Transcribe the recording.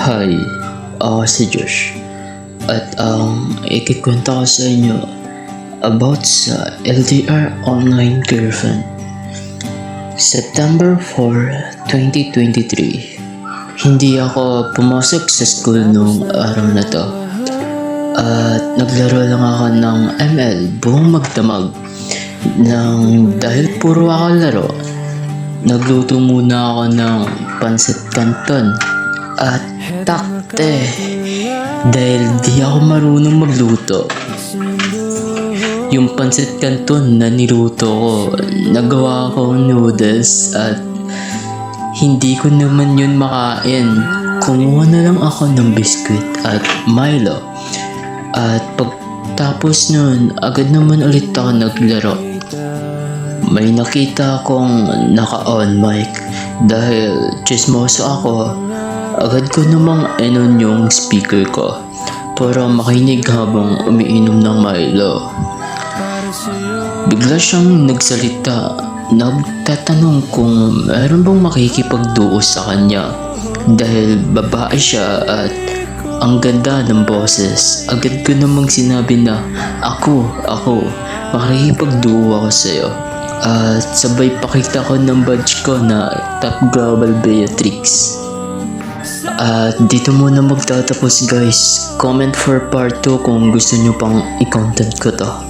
Hi, ako si Josh. At ang ikikwento ko sa inyo about sa LDR Online Girlfriend. September 4, 2023. Hindi ako pumasok sa school nung araw na to. At naglaro lang ako ng ML buong magdamag. Nang dahil puro ako laro, nagluto muna ako ng pansit canton at takte dahil di ako marunong magluto. Yung pansit canton na niluto ko, nagawa ko noodles at hindi ko naman yun makain. Kumuha na lang ako ng biskuit at Milo. At pagtapos nun, agad naman ulit ako naglaro. May nakita akong naka-on mic dahil chismoso ako. Agad ko namang enon yung speaker ko para makinig habang umiinom ng Milo. Bigla siyang nagsalita, nagtatanong kung meron bang makikipagduo sa kanya dahil babae siya at ang ganda ng boses. Agad ko namang sinabi na ako, ako, makikipagduo ako sa'yo. At sabay pakita ko ng badge ko na Top Global Beatrix. At dito muna magtatapos guys. Comment for part 2 kung gusto nyo pang i-content ko to.